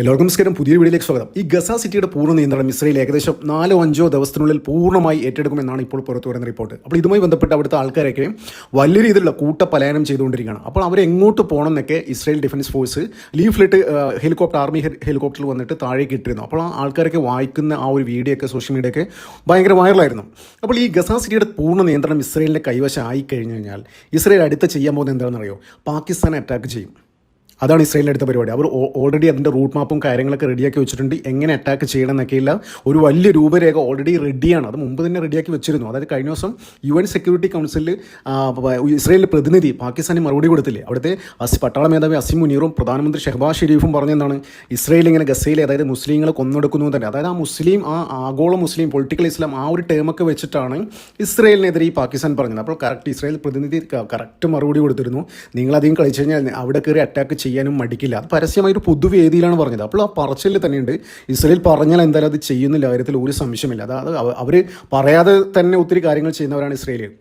എല്ലാവർക്കും നമസ്കാരം. പുതിയ വീഡിയോയിലേക്ക് സ്വാഗതം. ഈ ഗസ സിറ്റിയുടെ പൂർണ നിയന്ത്രണം ഇസ്രയേൽ ഏകദേശം നാലോ അഞ്ചോ ദിവസത്തിനുള്ളിൽ പൂർണമായി ഏറ്റെടുക്കുമെന്നാണ് ഇപ്പോൾ പുറത്തു വരുന്ന റിപ്പോർട്ട് അപ്പോൾ ഇതുമായി ബന്ധപ്പെട്ട് അവിടുത്തെ ആൾക്കാരൊക്കെ വലിയ രീതിയിലുള്ള കൂട്ടപലായനം ചെയ്തുകൊണ്ടിരിക്കുകയാണ്. അപ്പോൾ അവർ എങ്ങോട്ട് പോകണം എന്നൊക്കെ Israel defence force leaflet helicopter army ഹെലികോപ്റ്ററിൽ വന്നിട്ട് താഴേക്ക് ഇട്ടിരുന്നു. അപ്പോൾ ആ ആൾക്കാരൊക്കെ വായിക്കുന്ന ആ ഒരു വീഡിയോ ഒക്കെ സോഷ്യൽ മീഡിയ ഒക്കെ ഭയങ്കര വൈറലായിരുന്നു അപ്പോൾ ഈ ഗസ സിറ്റിയുടെ പൂർണ നിയന്ത്രണം ഇസ്രയേലിന്റെ കൈവശമായി കഴിഞ്ഞു കഴിഞ്ഞാൽ ഇസ്രയേൽ അടുത്ത് ചെയ്യാൻ പോകുന്നത് എന്താണെന്നറിയോ? പാകിസ്ഥാനെ അറ്റാക്ക് ചെയ്യും. അതാണ് ഇസ്രയേലിന്റെ അടുത്ത പരിപാടി. അവർ ഓൾറെഡി അതിന്റെ റൂട്ട് മാപ്പും കാര്യങ്ങളൊക്കെ റെഡിയാക്കി വെച്ചിട്ടുണ്ട്. എങ്ങനെ അറ്റാക്ക് ചെയ്യണം എന്നൊക്കെയില്ല ഒരു വലിയ രൂപരേഖ ഓൾറെഡി റെഡിയാണ് അത് മുമ്പ് തന്നെ റെഡിയാക്കി വെച്ചിരുന്നു. അതായത് കഴിഞ്ഞ ദിവസം യു എൻ സെക്യൂരിറ്റി കൗൺസിലിൽ ഇസ്രയേലിന്റെ പ്രതിനിധി പാകിസ്ഥാനി മറുപടി കൊടുത്തില്ലേ? അവിടുത്തെ അസി പട്ടാള മേധാവി അസിം മുനീറും പ്രധാനമന്ത്രി ഷെഹബാസ് ഷെരീഫും പറഞ്ഞെന്താണ് ഇസ്രയേൽ ഇങ്ങനെ ഗസയിലെ അതായത് മുസ്ലിങ്ങളെ കൊന്നെടുക്കുന്നു തന്നെ. അതായത് ആ മുസ്ലിം ആ ആഗോള മുസ്ലിം പൊളിറ്റിക്കൽ ഇസ്ലാം ആ ഒരു ടേമൊക്കെ വെച്ചിട്ടാണ് ഇസ്രയേലിനെതിരെ ഈ പാകിസ്ഥാൻ പറഞ്ഞത്. അപ്പോൾ കറക്റ്റ് ഇസ്രയേൽ പ്രതിനിധി കറക്റ്റ് മറുപടി കൊടുത്തിരുന്നു. നിങ്ങളധികം കളിച്ചു കഴിഞ്ഞാൽ അവിടെ കയറി അറ്റാക്ക് ചെയ്യാനും മടിക്കില്ല. പരസ്യമായി ഒരു പൊതുവേദിയിലാണ് പറഞ്ഞത്. അപ്പോൾ ആ പറച്ചിൽ തന്നെയുണ്ട്. ഇസ്രയേൽ പറഞ്ഞാൽ എന്തായാലും അത് ചെയ്യുന്നില്ല. കാര്യത്തിൽ ഒരു സംശയമില്ല അതായത് അവർ പറയാതെ തന്നെ ഒത്തിരി കാര്യങ്ങൾ ചെയ്യുന്നവരാണ് ഇസ്രയേലിയൻ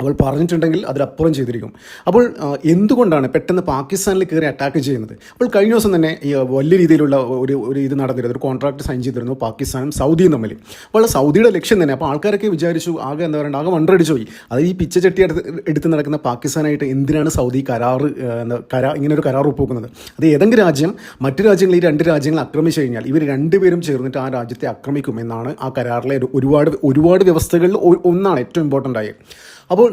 അവൾ പറഞ്ഞിട്ടുണ്ടെങ്കിൽ അതിലപ്പുറം ചെയ്തിരിക്കും. അപ്പോൾ എന്തുകൊണ്ടാണ് പെട്ടെന്ന് പാകിസ്ഥാനിൽ കയറി അറ്റാക്ക് ചെയ്യുന്നത്? അപ്പോൾ കഴിഞ്ഞ ദിവസം തന്നെ ഈ വലിയ രീതിയിലുള്ള ഒരു ഒരു ഇത് നടന്നിരുന്നു. ഒരു കോൺട്രാക്ട് സൈൻ ചെയ്തിരുന്നു പാകിസ്ഥാനും സൗദിയും തമ്മിൽ. അപ്പോൾ സൗദിയുടെ ലക്ഷ്യം തന്നെ അപ്പോൾ ആൾക്കാരൊക്കെ വിചാരിച്ചു ആകെ എന്താ പറയുക ആകെ വണ്ടടിച്ചു പോയി അത് ഈ പിച്ച ചട്ടി എടുത്ത് നടക്കുന്ന പാകിസ്ഥാനായിട്ട് എന്തിനാണ് സൗദി കരാർ കരാ ഇങ്ങനെ ഒരു കരാർ ഒപ്പുവെക്കുന്നത്? അത് ഏതെങ്കിലും രാജ്യം മറ്റു രാജ്യങ്ങൾ ഈ രണ്ട് രാജ്യങ്ങൾ ആക്രമിച്ചു കഴിഞ്ഞാൽ ഇവർ രണ്ടുപേരും ചേർന്നിട്ട് ആ രാജ്യത്തെ ആക്രമിക്കുമെന്നാണ് ആ കരാറിലെ ഒരു- ഒരുപാട് ഒരുപാട് വ്യവസ്ഥകളിൽ ഒന്നാണ് ഏറ്റവും ഇമ്പോർട്ടന്റ് ആയത്. അപ്പോൾ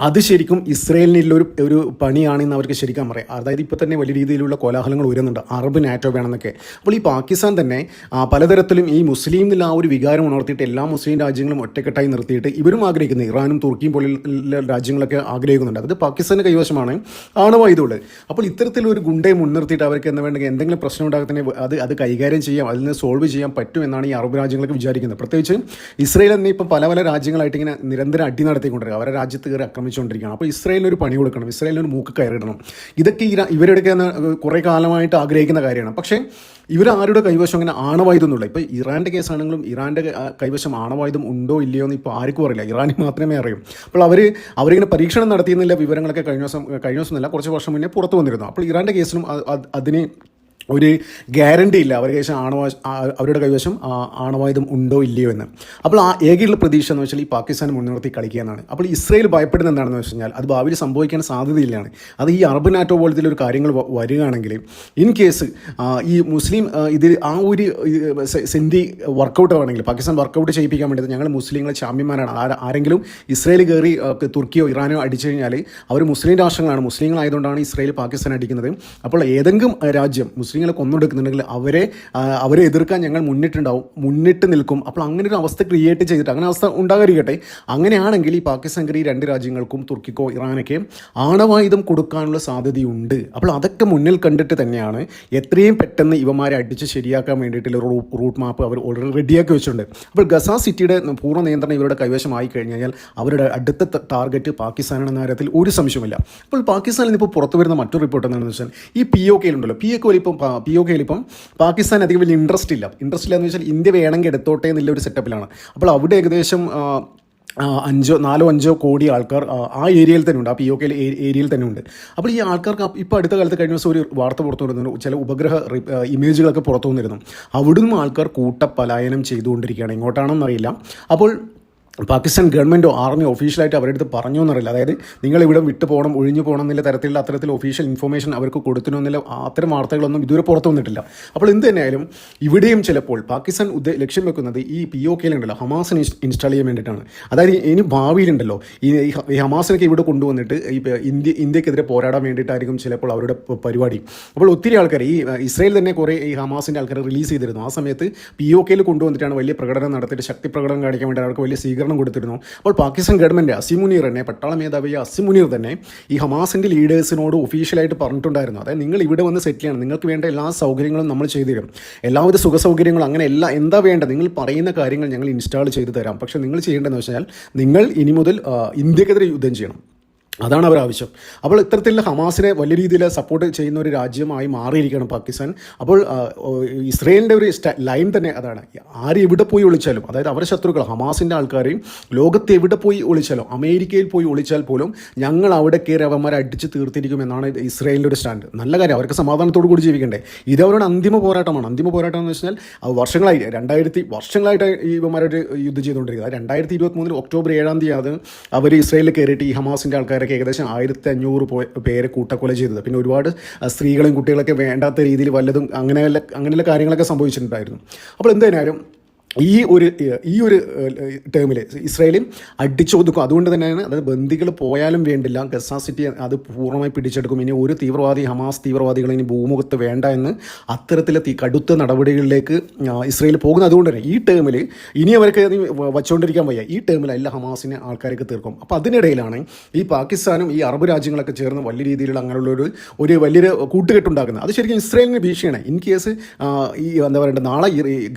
അത് ശരിക്കും ഇസ്രയേലിനുള്ള ഒരു ഒരു പണിയാണെന്ന് അവർക്ക് ശരിക്കും പറയാം. അതായത് ഇപ്പോൾ തന്നെ വലിയ രീതിയിലുള്ള കോലാഹലങ്ങൾ ഉയരുന്നുണ്ട്. അറബ് നാറ്റോ വേണമെന്നൊക്കെ. അപ്പോൾ ഈ പാകിസ്ഥാൻ തന്നെ പലതരത്തിലും ഈ മുസ്ലിം ആ ഒരു വികാരം ഉണർത്തിയിട്ട് എല്ലാ മുസ്ലിം രാജ്യങ്ങളും ഒറ്റക്കെട്ടായി നിർത്തിയിട്ട് ഇവരും ആഗ്രഹിക്കുന്നു. ഇറാനും തുർക്കിയും പോലുള്ള രാജ്യങ്ങളൊക്കെ ആഗ്രഹിക്കുന്നുണ്ട്. അത് പാകിസ്ഥാന്റെ കൈവശമാണ് ആണവായുധമുള്ളത് അപ്പോൾ ഇത്തരത്തിലൊരു ഗുണ്ടയെ മുൻനിർത്തിയിട്ട് അവർക്ക് എന്താ വേണ്ടെങ്കിൽ എന്തെങ്കിലും പ്രശ്നം ഉണ്ടാകത്തന്നെ അത് അത് കൈകാര്യം ചെയ്യാം അതിൽ നിന്ന് സോൾവ് ചെയ്യാൻ പറ്റും എന്നാണ് ഈ അറബ് രാജ്യങ്ങളൊക്കെ വിചാരിക്കുന്നത്. പ്രത്യേകിച്ച് ഇസ്രയേൽ തന്നെ ഇപ്പം പല പല രാജ്യങ്ങളായിട്ട് ഇങ്ങനെ നിരന്തരം അടി നടത്തിക്കൊണ്ടിരിക്കുക അവരുടെ രാജ്യത്ത് കയറി ആക്രമിച്ചുകൊണ്ടിരിക്കുകയാണ് അപ്പോൾ ഇസ്രയേലിന് ഒരു പണി കൊടുക്കണം. ഇസ്രയേലിന് ഒരു മൂക്ക് കയറിടണം. ഇതൊക്കെ ഇവരുടെയൊക്കെ കുറേ കാലമായിട്ട് ആഗ്രഹിക്കുന്ന കാര്യമാണ്. പക്ഷേ ഇവർ ആരുടെ കൈവശം? അങ്ങനെ ആണവായുധം എന്നുള്ള ഇപ്പോൾ ഇറാന്റെ കേസാണെങ്കിലും ഇറാന്റെ കൈവശം ആണവായുധം ഉണ്ടോ ഇല്ലയോ എന്ന് ഇപ്പോൾ ആർക്കും അറിയില്ല. ഇറാനിൽ മാത്രമേ അറിയൂ. അപ്പോൾ അവർ അവരിങ്ങനെ പരീക്ഷണം നടത്തിയെന്നില്ല വിവരങ്ങളൊക്കെ കഴിഞ്ഞ ദിവസം കഴിഞ്ഞ ദിവസം എന്നല്ല കുറച്ച് വർഷം മുന്നേ പുറത്തു വന്നിരുന്നു. അപ്പോൾ ഇറാന്റെ കേസിലും അതിന് ഒരു ഗ്യാരണ്ടി ഇല്ല. അവരുടെ കൈവശം ആണവ അവരുടെ കൈവശം ആണവായുധം ഉണ്ടോ ഇല്ലയോ എന്ന്. അപ്പോൾ ആ ഏകയുള്ള പ്രതീക്ഷ എന്ന് വെച്ചാൽ ഈ പാകിസ്ഥാൻ മുൻനിർത്തി കളിക്കുക എന്നാണ്. അപ്പോൾ ഇസ്രയേൽ ഭയപ്പെടുന്ന എന്താണെന്ന് വെച്ച് കഴിഞ്ഞാൽ അത് ഭാവിയിൽ സംഭവിക്കാൻ സാധ്യതയില്ലാണ് അത് ഈ അറബ് നാറ്റോ പോലത്തെ ഒരു കാര്യങ്ങൾ വരികയാണെങ്കിൽ ഇൻ കേസ് ഈ മുസ്ലിം ഇതിൽ ആ ഒരു സെന്റി വർക്കൗട്ട് ആണെങ്കിൽ പാകിസ്ഥാൻ വർക്കൗട്ട് ചെയ്യിപ്പിക്കാൻ വേണ്ടി ഞങ്ങൾ മുസ്ലിങ്ങളെ ചാമ്പ്യന്മാരാണ്. ആരെങ്കിലും ഇസ്രയേൽ കയറി തുർക്കിയോ ഇറാനോ അടിച്ചു കഴിഞ്ഞാൽ അവർ മുസ്ലിം രാഷ്ട്രങ്ങളാണ്. മുസ്ലിങ്ങളായതുകൊണ്ടാണ് ഇസ്രയേൽ പാകിസ്ഥാൻ അടിക്കുന്നത്. അപ്പോൾ ഏതെങ്കിലും രാജ്യം രാജ്യം മുസ്ലിങ്ങളെ കൊന്നെടുക്കുന്നുണ്ടെങ്കിൽ അവരെ അവരെ എതിർക്കാൻ ഞങ്ങൾ മുന്നിട്ടുണ്ടാവും മുന്നിട്ട് നിൽക്കും. അപ്പോൾ അങ്ങനെ ഒരു അവസ്ഥ ക്രിയേറ്റ് ചെയ്തിട്ട് അങ്ങനെ അവസ്ഥ ഉണ്ടാകാതിരിക്കട്ടെ. അങ്ങനെയാണെങ്കിൽ ഈ പാകിസ്ഥാൻ ഈ രണ്ട് രാജ്യങ്ങൾക്കും തുർക്കിക്കോ ഇറാനൊക്കെ ആണവായുധം കൊടുക്കാനുള്ള സാധ്യതയുണ്ട്. അപ്പോൾ അതൊക്കെ മുന്നിൽ കണ്ടിട്ട് തന്നെയാണ് എത്രയും പെട്ടെന്ന് ഇവമാരെ അടിച്ച് ശരിയാക്കാൻ വേണ്ടിയിട്ടുള്ള റൂട്ട് മാപ്പ് അവർ ഓൾറെഡി റെഡിയാക്കി വെച്ചിട്ടുണ്ട്. അപ്പോൾ ഗസ സിറ്റിയുടെ പൂർണ നിയന്ത്രണം ഇവരുടെ കൈവശമായി കഴിഞ്ഞാൽ അവരുടെ അടുത്ത ടാർഗറ്റ് പാകിസ്ഥാനാണെന്ന കാര്യത്തിൽ ഒരു സംശയമില്ല അപ്പോൾ പാകിസ്ഥാനിൽ നിന്ന് ഇപ്പോൾ പുറത്തു വരുന്ന മറ്റൊരു റിപ്പോർട്ട് എന്താണെന്ന് വെച്ചാൽ ഈ പി ഒ കെയിലുണ്ടല്ലോ പി ഒ കെയിൽ ഇപ്പം പി ഒ കെയിൽ ഇപ്പം പാകിസ്ഥാൻ അധികം വലിയ ഇൻട്രസ്റ്റ് ഇല്ല. ഇൻട്രസ്റ്റ് ഇല്ല എന്ന് വെച്ചാൽ ഇന്ത്യ വേണമെങ്കിൽ എടുത്തോട്ടെ എന്നുള്ള ഒരു സെറ്റപ്പിലാണ് അപ്പോൾ അവിടെ ഏകദേശം അഞ്ചോ നാലോ അഞ്ചോ കോടി ആൾക്കാർ ആ, ഏരിയയിൽ തന്നെ ഉണ്ട്. ആ പി ഒ കെയിൽ ഏരിയയിൽ തന്നെ ഉണ്ട്. അപ്പോൾ ഈ ആൾക്കാർക്ക് ഇപ്പോൾ അടുത്ത കാലത്ത് കഴിഞ്ഞ ദിവസം ഒരു വാർത്ത പുറത്തു വരുന്നു ചില ഉപഗ്രഹ ഇമേജുകളൊക്കെ പുറത്തു വന്നിരുന്നു. അവിടുന്ന് ആൾക്കാർ കൂട്ടപ്പലായനം ചെയ്തുകൊണ്ടിരിക്കുകയാണ്. എങ്ങോട്ടാണെന്നറിയില്ല. അപ്പോൾ പാകിസ്ഥാൻ ഗവൺമെന്റോ ആർമി ഒഫീഷ്യലായിട്ട് അവരുടെ അടുത്ത് പറഞ്ഞു എന്നറിയില്ല. അതായത് നിങ്ങൾ ഇവിടെ വിട്ടു പോകണം ഒഴിഞ്ഞു പോകണം എന്നുള്ള തരത്തിലുള്ള അത്തരത്തിൽ ഒഫീഷ്യൽ ഇൻഫർമേഷൻ അവർക്ക് കൊടുത്തിരുന്നില്ല അത്തരം വാർത്തകളൊന്നും ഇതുവരെ പുറത്തു വന്നിട്ടില്ല. അപ്പോൾ എന്ത് തന്നെയായാലും ഇവിടെയും ചിലപ്പോൾ പാകിസ്ഥാൻ ഉദ്ദേ ലക്ഷ്യം വെക്കുന്നത് ഈ പി ഒ കെയിലുണ്ടല്ലോ ഹമാസിനെ ഇൻസ്റ്റാൾ ചെയ്യാൻ വേണ്ടിയിട്ടാണ്. അതായത് ഇനി ഭാവിയിലുണ്ടല്ലോ ഈ ഈ ഹമാസിനൊക്കെ ഇവിടെ കൊണ്ടുവന്നിട്ട് ഈ ഇന്ത്യ ഇന്ത്യക്കെതിരെ പോരാടാൻ വേണ്ടിയിട്ടായിരിക്കും ചിലപ്പോൾ അവരുടെ പരിപാടി. അപ്പോൾ ഒത്തിരി ആൾക്കാർ ഈ ഇസ്രയേൽ തന്നെ കുറേ ഈ ഹമാസിന്റെ ആൾക്കാരെ റിലീസ് ചെയ്തിരുന്നു. ആ സമയത്ത് പി ഒ കെയിൽ കൊണ്ടുവന്നിട്ടാണ് വലിയ പ്രകടനം നടത്തിയിട്ട് ശക്തി പ്രകടനം കാണിക്കാൻ വേണ്ടി അവർക്ക് വലിയ സ്വീകരണം കൊടുത്തിരുന്നു. അപ്പോൾ പാകിസ്ഥാൻ ഗവൺമെന്റ് അസിമുനീർ തന്നെ പട്ടാള മേധാവി അസിമുനീർ തന്നെ ഈ ഹമാസിന്റെ ലീഡേഴ്സിനോട് ഒഫീഷ്യലായിട്ട് പറഞ്ഞിട്ടുണ്ടായിരുന്നു. അതായത് നിങ്ങൾ ഇവിടെ വന്ന് സെറ്റിൽ ചെയ്യണം. നിങ്ങൾക്ക് വേണ്ട എല്ലാ സൗകര്യങ്ങളും നമ്മൾ ചെയ്തു തരും. എല്ലാവിധ സുഖ സൗകര്യങ്ങളും അങ്ങനെ എല്ലാ എന്താ വേണ്ട നിങ്ങൾ പറയുന്ന കാര്യങ്ങൾ ഞങ്ങൾ ഇൻസ്റ്റാൾ ചെയ്തു തരാം. പക്ഷേ നിങ്ങൾ ചെയ്യേണ്ടതെന്ന് വെച്ചാൽ നിങ്ങൾ ഇനി മുതൽ ഇന്ത്യക്കെതിരെ യുദ്ധം ചെയ്യണം. അതാണ് അവർ ആവശ്യം. അപ്പോൾ ഇത്തരത്തിൽ ഹമാസിനെ വലിയ രീതിയിൽ സപ്പോർട്ട് ചെയ്യുന്ന ഒരു രാജ്യമായി മാറിയിരിക്കുകയാണ് പാകിസ്ഥാൻ. അപ്പോൾ ഇസ്രയേലിന്റെ ഒരു ലൈൻ തന്നെ അതാണ്. ആര് എവിടെ പോയി ഒളിച്ചാലും അതായത് അവരുടെ ശത്രുക്കൾ ഹമാസിന്റെ ആൾക്കാരെയും ലോകത്ത് എവിടെ പോയി ഒളിച്ചാലും അമേരിക്കയിൽ പോയി ഒളിച്ചാൽ പോലും ഞങ്ങൾ അവിടെ കയറി അവന്മാരെ അടിച്ച് തീർത്തിരിക്കും എന്നാണ് ഇസ്രയേലിന്റെ ഒരു സ്റ്റാൻഡ് നല്ല കാര്യം അവർക്ക് സമാധാനത്തോടു കൂടി ജീവിക്കണ്ടേ? ഇത് അവരുടെ അന്തിമ പോരാട്ടമാണ്. അന്തിമ പോരാട്ടം എന്ന് വെച്ചാൽ വർഷങ്ങളായി രണ്ടായിരത്തി വർഷങ്ങളായിട്ട് ഈ ഇവന്മാരൊരു യുദ്ധം ചെയ്തുകൊണ്ടിരിക്കുന്നത്. രണ്ടായിരത്തി ഇരുപത്തി മൂന്നിൽ ഒക്ടോബർ ഏഴാം തീയതി അത് അവർ ഇസ്രയേലിൽ കയറിയിട്ട് ഈ ഹമാസിന്റെ ആൾക്കാരൊക്കെ ഏകദേശം ആയിരത്തി അഞ്ഞൂറ് പേരെ കൂട്ടക്കൊല ചെയ്തത്. പിന്നെ ഒരുപാട് സ്ത്രീകളും കുട്ടികളൊക്കെ വേണ്ടാത്ത രീതിയിൽ വല്ലതും അങ്ങനെയുള്ള അങ്ങനെയുള്ള കാര്യങ്ങളൊക്കെ സംഭവിച്ചിട്ടുണ്ടായിരുന്നു. അപ്പോൾ എന്തായാലും ഈ ഒരു ഈ ഒരു ടേമിൽ ഇസ്രായേലും അടിച്ചൊതുക്കും. അതുകൊണ്ട് തന്നെയാണ് അതായത് ബന്ദികൾ പോയാലും വേണ്ടില്ല. ഗസ സിറ്റി അത് പൂർണമായി പിടിച്ചെടുക്കും. ഇനി ഒരു തീവ്രവാദി ഹമാസ് തീവ്രവാദികൾ ഇനി ഭൂമുഖത്ത് വേണ്ട എന്ന് അത്തരത്തിലെ കടുത്ത നടപടികളിലേക്ക് ഇസ്രായേൽ പോകുന്നത്. അതുകൊണ്ട് തന്നെ ഈ ടേമിൽ ഇനി അവർക്ക് വച്ചുകൊണ്ടിരിക്കാൻ വയ്യ. ഈ ടേമിൽ എല്ലാ ഹമാസിനെ ആൾക്കാർക്ക് തീർക്കും. അപ്പോൾ അതിനിടയിലാണ് ഈ പാകിസ്ഥാനും ഈ അറബ് രാജ്യങ്ങളൊക്കെ ചേർന്ന് വലിയ രീതിയിലുള്ള അങ്ങനെയുള്ള ഒരു ഒരു വലിയൊരു കൂട്ടുകെട്ടുണ്ടാക്കുന്നത്. അത് ശരിക്കും ഇസ്രായേലിന് ഭീഷണിയാണ്. ഇൻ കേസ് ഈ എന്താ പറയുക നാളെ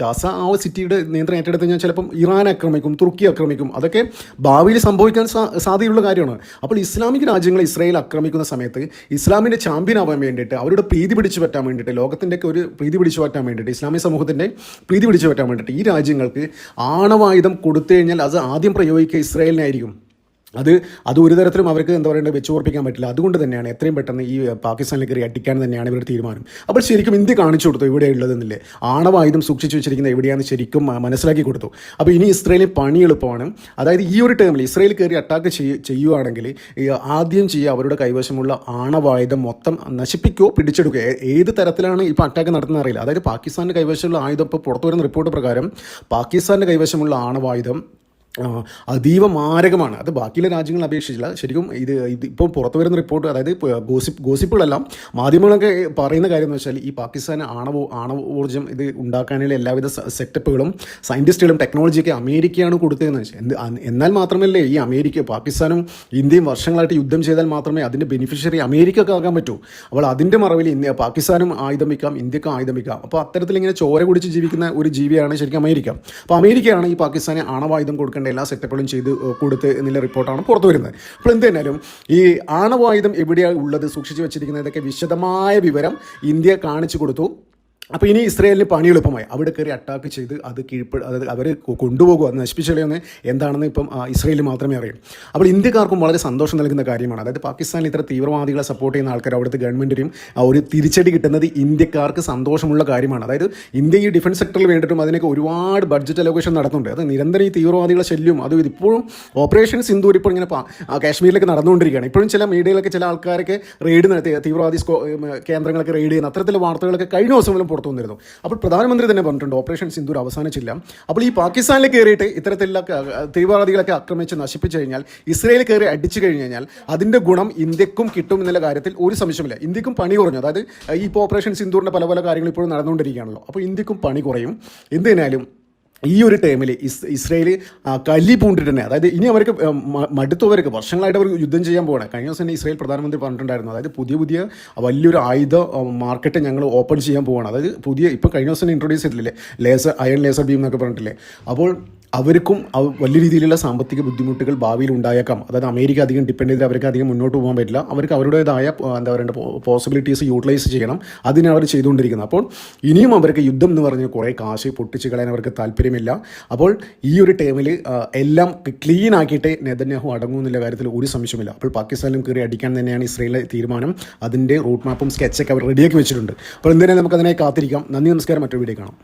ഗാസ ആ സിറ്റിയുടെ നിയന്ത്രണം ഏറ്റെടുത്ത് കഴിഞ്ഞാൽ ചിലപ്പം ഇറാൻ ആക്രമിക്കും തുർക്കി ആക്രമിക്കും. അതൊക്കെ ഭാവിയിൽ സംഭവിക്കാൻ സാധ്യതയുള്ള കാര്യമാണ്. അപ്പോൾ ഇസ്ലാമിക രാജ്യങ്ങൾ ഇസ്രായേൽ ആക്രമിക്കുന്ന സമയത്ത് ഇസ്ലാമിന്റെ ചാമ്പ്യൻ ആവാൻ വേണ്ടിയിട്ട് അവരുടെ പ്രീതി പിടിച്ചു പറ്റാൻ വേണ്ടിയിട്ട് ലോകത്തിന്റെയൊക്കെ ഒരു പ്രീതി പിടിച്ചു പറ്റാൻ വേണ്ടിയിട്ട് ഇസ്ലാമിക സമൂഹത്തിന്റെ പ്രീതി പിടിച്ചു പറ്റാൻ വേണ്ടിയിട്ട് ഈ രാജ്യങ്ങൾക്ക് ആണവായുധം കൊടുത്തു കഴിഞ്ഞാൽ അത് ആദ്യം പ്രയോഗിക്കുക ഇസ്രായേലിനായിരിക്കും. അത് അത് ഒരു തരത്തിലും അവർക്ക് എന്താ പറയുക വെച്ച് ഉറപ്പിക്കാൻ പറ്റില്ല. അതുകൊണ്ട് തന്നെയാണ് എത്രയും പെട്ടെന്ന് ഈ പാകിസ്ഥാനിലേക്ക് കയറി അടിക്കാൻ തന്നെയാണ് ഇവരുടെ തീരുമാനം. അപ്പോൾ ശരിക്കും ഇന്ത്യ കാണിച്ചു കൊടുത്തു ഇവിടെ ഉള്ളതെന്നില്ലേ ആണവായുധം സൂക്ഷിച്ചു വെച്ചിരിക്കുന്ന എവിടെയാണെന്ന് ശരിക്കും മനസ്സിലാക്കി കൊടുത്തു. അപ്പോൾ ഇനി ഇസ്രയേലിൽ പണി എളുപ്പമാണ്. അതായത് ഈ ഒരു ടേമിൽ ഇസ്രയേൽ കയറി അറ്റാക്ക് ചെയ്യുകയാണെങ്കിൽ ആദ്യം ചെയ്യുക അവരുടെ കൈവശമുള്ള ആണവായുധം മൊത്തം നശിപ്പിക്കുകയോ പിടിച്ചെടുക്കുകയോ ഏത് തരത്തിലാണ് ഇപ്പോൾ അറ്റാക്ക് നടത്തുന്നത് അറിയില്ല. അതായത് പാകിസ്ഥാന്റെ കൈവശമുള്ള ആയുധം ഇപ്പോൾ പുറത്തു വരുന്ന റിപ്പോർട്ട് പ്രകാരം പാകിസ്ഥാന്റെ കൈവശമുള്ള ആണവായുധം അതീവ മാരകമാണ് അത് ബാക്കിയുള്ള രാജ്യങ്ങളെ അപേക്ഷിച്ചില്ല. ശരിക്കും ഇത് ഇത് ഇപ്പോൾ പുറത്തു വരുന്ന റിപ്പോർട്ട് അതായത് ഗോസിപ്പ് ഗോസിപ്പുകളെല്ലാം മാധ്യമങ്ങളൊക്കെ പറയുന്ന കാര്യം എന്ന് വെച്ചാൽ ഈ പാകിസ്ഥാൻ ആണവ ആണവ ഊർജം ഇത് ഉണ്ടാക്കാനുള്ള എല്ലാവിധ സെറ്റപ്പുകളും സയന്റിസ്റ്റുകളും ടെക്നോളജിയൊക്കെ അമേരിക്കയാണ് കൊടുത്തതെന്ന് വെച്ചാൽ എന്ത് എന്നാൽ മാത്രമല്ലേ ഈ അമേരിക്ക പാകിസ്ഥാനും ഇന്ത്യയും വർഷങ്ങളായിട്ട് യുദ്ധം ചെയ്താൽ മാത്രമേ അതിന്റെ ബെനിഫിഷ്യറി അമേരിക്കക്ക് ആകാൻ പറ്റൂ. അപ്പോൾ അതിന്റെ മറവിൽ ഇന്ത്യ പാകിസ്ഥാനും ആയുധം വയ്ക്കാം ഇന്ത്യക്കും ആയുധം വയ്ക്കാം അപ്പോൾ അത്തരത്തിൽ ഇങ്ങനെ ചോര കുടിച്ച് ജീവിക്കുന്ന ഒരു ജീവിയാണ് ശരിക്കും അമേരിക്ക. അപ്പോൾ അമേരിക്കയാണ് ഈ പാകിസ്ഥാനെ ആണവായുധം കൊടുക്കേണ്ട എല്ലാ സെറ്റപ്പുകളും ചെയ്ത് കൊടുത്ത് എന്നുള്ള റിപ്പോർട്ടാണ് പുറത്തു വരുന്നത്. അപ്പോൾ എന്ത് തന്നെയാലും ഈ ആണവായുധം എവിടെയാണ് ഉള്ളത് സൂക്ഷിച്ചു വെച്ചിരിക്കുന്നത് ഇതൊക്കെ വിശദമായ വിവരം ഇന്ത്യ കാണിച്ചു കൊടുത്തു. അപ്പോൾ ഇനി ഇസ്രയേലിന് പണി എളുപ്പമായി. അവിടെ കയറി അറ്റാക്ക് ചെയ്ത് അത് കീഴ്പ്പെ അതായത് അവർ കൊണ്ടുപോകുക അത് നശിപ്പിച്ചെന്ന് എന്താണെന്ന് ഇപ്പം ഇസ്രയേലിൽ മാത്രമേ അറിയൂ. അപ്പോൾ ഇന്ത്യക്കാർക്കും വളരെ സന്തോഷം നൽകുന്ന കാര്യമാണ്. അതായത് പാകിസ്ഥാനിൽ ഇത്ര തീവ്രവാദികളെ സപ്പോർട്ട് ചെയ്യുന്ന ആൾക്കാർ അവിടുത്തെ ഗവൺമെന്റിനും ഒരു തിരിച്ചടി കിട്ടുന്നത് ഇന്ത്യക്കാർക്ക് സന്തോഷമുള്ള കാര്യമാണ്. അതായത് ഇന്ത്യ ഈ ഡിഫൻസ് സെക്ടറിൽ വേണ്ടിയിട്ടും അതിനൊക്കെ ഒരുപാട് ബഡ്ജറ്റ് അലോക്കേഷൻ നടന്നുണ്ട് അത് നിരന്തരം ഈ തീവ്രവാദികളെ ശല്യം. അത് ഇപ്പോഴും ഓപ്പറേഷൻ സിന്ദൂർ ഇപ്പോൾ ഇങ്ങനെ കാശ്മീരിലേക്ക് നടന്നുകൊണ്ടിരിക്കുകയാണ്. ഇപ്പോഴും ചില മീഡിയയിലൊക്കെ ചില ആൾക്കാരൊക്കെ റെയ്ഡ് നടത്തി തീവ്രവാദി കേന്ദ്രങ്ങളൊക്കെ റെയ്ഡ് ചെയ്യുന്ന അത്തരത്തിലുള്ള വാർത്തകളൊക്കെ കഴിഞ്ഞ ദിവസം പുറത്തു വന്നിരുന്നു അപ്പോൾ പ്രധാനമന്ത്രി തന്നെ പറഞ്ഞിട്ടുണ്ട് ഓപ്പറേഷൻ സിന്ദൂർ അവസാനിച്ചില്ല. അപ്പോൾ ഈ പാകിസ്ഥാനിൽ കയറിയിട്ട് ഇത്തരത്തിലുള്ള തീവ്രവാദികളൊക്കെ ആക്രമിച്ച് നശിപ്പിച്ചു കഴിഞ്ഞാൽ ഇസ്രയേൽ കയറി അടിച്ചു കഴിഞ്ഞു കഴിഞ്ഞാൽ അതിന്റെ ഗുണം ഇന്ത്യക്കും കിട്ടും എന്നുള്ള കാര്യത്തിൽ ഒരു സംശയമില്ല ഇന്ത്യക്കും പണി കുറഞ്ഞു. അതായത് ഈ ഇപ്പോൾ ഓപ്പറേഷൻ സിന്ദൂറിന്റെ പല പല കാര്യങ്ങൾ ഇപ്പോഴും നടന്നുകൊണ്ടിരിക്കുകയാണല്ലോ. അപ്പോൾ ഇന്ത്യക്കും പണി കുറയും. എന്തിനാലും ഈ ഒരു ടൈമിൽ ഇസ് ഇസ്രയേൽ കല്ലി കലി പൂണ്ടിട്ട് തന്നെ അതായത് ഇനി അവർക്ക് മടുത്തവർക്ക് വർഷങ്ങളായിട്ട് അവർ യുദ്ധം ചെയ്യാൻ പോകണം കഴിഞ്ഞ ദിവസം തന്നെ ഇസ്രയേൽ പ്രധാനമന്ത്രി പറഞ്ഞിട്ടുണ്ടായിരുന്നു. അതായത് പുതിയ പുതിയ വലിയൊരു ആയുധ മാർക്കറ്റ് ഞങ്ങൾ ഓപ്പൺ ചെയ്യാൻ പോവുകയാണ് അതായത് പുതിയ ഇപ്പോൾ കഴിഞ്ഞ ദിവസം ഇൻട്രൊഡ്യൂസ് ചെയ്തിട്ടില്ലേ? ലേസർ അയൺ ലേസർ ബീം എന്നൊക്കെ പറഞ്ഞിട്ടില്ലേ? അപ്പോൾ അവർക്കും വലിയ രീതിയിലുള്ള സാമ്പത്തിക ബുദ്ധിമുട്ടുകൾ ഭാവിയിൽ ഉണ്ടായേക്കാം. അതായത് അമേരിക്ക അധികം ഡിപ്പെൻഡ് ചെയ്ത് അവർക്ക് അധികം മുന്നോട്ട് പോകാൻ പറ്റില്ല. അവർക്ക് അവരുടേതായ എന്താ പറയേണ്ട പോസിബിലിറ്റീസ് യൂട്ടിലൈസ് ചെയ്യണം. അതിന് അവർ ചെയ്തുകൊണ്ടിരിക്കുന്നത്. അപ്പോൾ ഇനിയും അവർക്ക് യുദ്ധം എന്ന് പറഞ്ഞ് കുറേ കാശ് പൊട്ടിച്ച് കളയാൻ അവർക്ക് താല്പര്യമില്ല. അപ്പോൾ ഈ ഒരു ടൈമിൽ എല്ലാം ക്ലീൻ ആക്കിയിട്ട് നെതന്യാഹു അടങ്ങും എന്നുള്ള കാര്യത്തിൽ ഒരു സംശയമില്ല അപ്പോൾ പാകിസ്ഥാനിലും കയറി അടിക്കാൻ തന്നെയാണ് ഇസ്രയേലിലെ തീരുമാനം. അതിന്റെ റൂട്ട് മാപ്പും സ്കെച്ചൊക്കെ അവർ റെഡിയാക്കി വെച്ചിട്ടുണ്ട്. അപ്പോൾ എന്തിനാണ് നമുക്ക് അതിനെ കാത്തിരിക്കാം. നന്ദി നമസ്കാരം. മറ്റൊരു വീഡിയോ കാണാം.